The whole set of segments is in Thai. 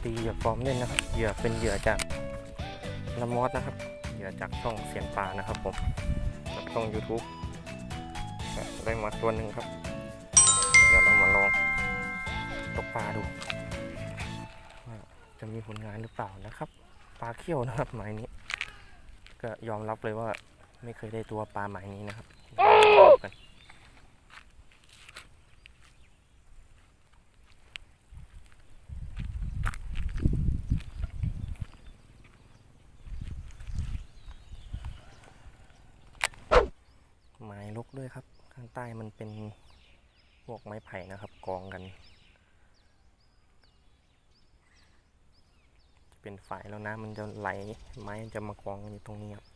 เตียฟ้อร์มเล่นนะครับ เหยื่อเป็นเหยื่อจากน้ำมอสนะครับ เหยื่อจากช่องเสียงปลานะครับผมกับช่อง YouTube ได้มาตัวหนึ่งครับ เดี๋ยวเรามาลองตกปลาดูว่าจะมีผลงานหรือเปล่านะครับปลาเขี้ยวนะครับหมายนี้ ก็ยอมรับเลยว่าไม่เคยได้ตัวปลาหมายนี้นะครับกัน ไม้ลกด้วยครับ ข้างใต้มันเป็นพวกไม้ไผ่นะครับ กองกัน จะเป็นฝายแล้วนะมันจะไหลไม้มันจะมากองกันอยู่ตรงนี้ครับ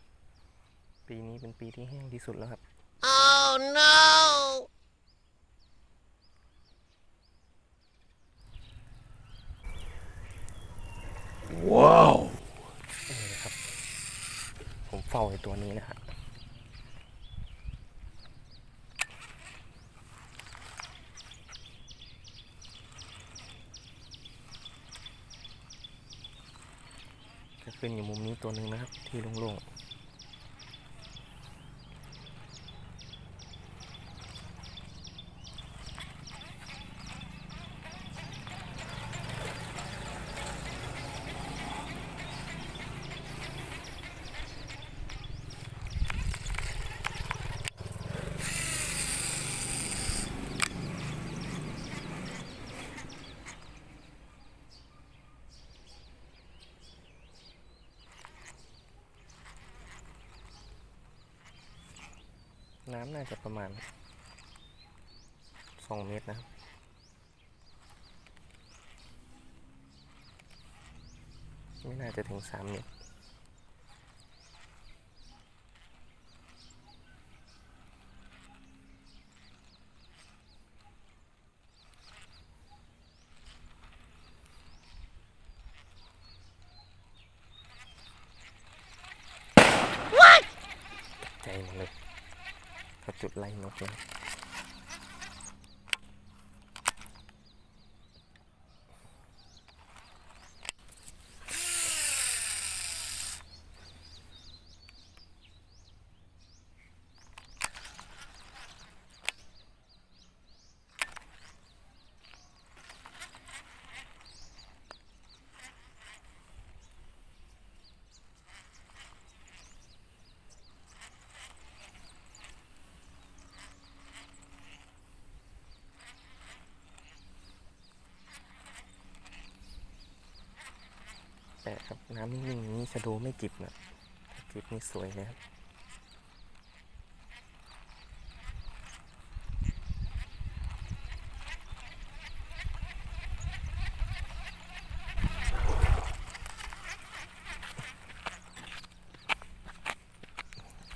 ปีนี้เป็นปีที่แห้งที่สุดแล้วครับ Oh no! นี่นะครับ ผมเฝ้าไอ้ตัวนี้นะฮะจะ ขึ้นอยู่มุมนี้ตัวหนึ่งนะครับ ที่โล่งๆ น้ำน่าจะประมาณ2เมตรนะครับไม่น่าจะถึง3เมตรใจหมดเลย เขาจุดไล่นกเล แต่ครับน้ำนิ่งๆนี้ชะโดไม่จิบนะถ้าจิบนี่สวยเลยครับ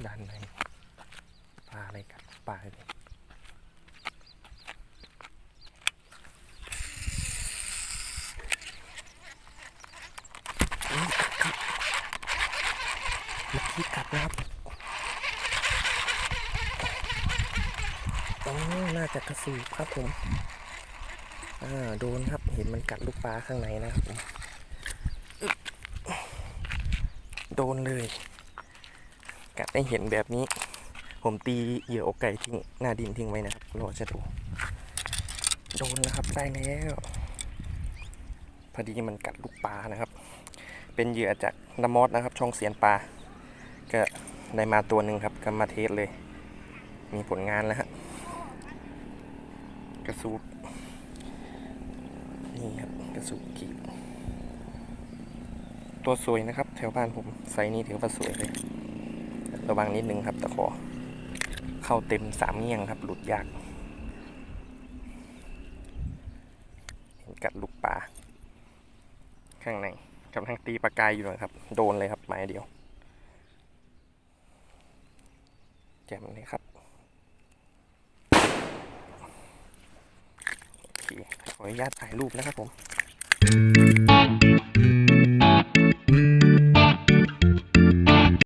ด้านในปลาอะไรกัดปลาเลยอุ๊ยกัดเมื่อกี้กัดนะครับอ๋อน่าจะกระสือครับผม อ่า โดนครับ เห็นมันกัดลูกปลาข้างในนะครับผม โดนเลย กัดให้เห็นแบบนี้ ผมตีเหยื่ออกไก่ทิ้ง หน้าดินทิ้งไว้นะครับ รอจะดู โดนแล้วครับ ได้แล้ว พอดีมันกัดลูกปลานะครับ เป็นเหยื่อจากน้ำมอสนะครับ ช่องเสียนปลา ก็ได้มาตัวหนึ่งครับก็มาเทสเลย มีผลงานแล้วฮะกระสูบนี่ครับกระสูบกีบตัวสวยนะครับ แถวบ้านผมไซนี้ถือว่าสวยเลย ระวังนิดนึงครับตะขอ เข้าเต็มสามเงี่ยงครับ หลุดยากเห็นกัดลูกปลาข้างในกำลังตีปลากายอยู่นะครับ โดนเลยครับไม้เดียว แจ่มเลยครับโอเคขออนุญาตถ่ายรูปนะครับผม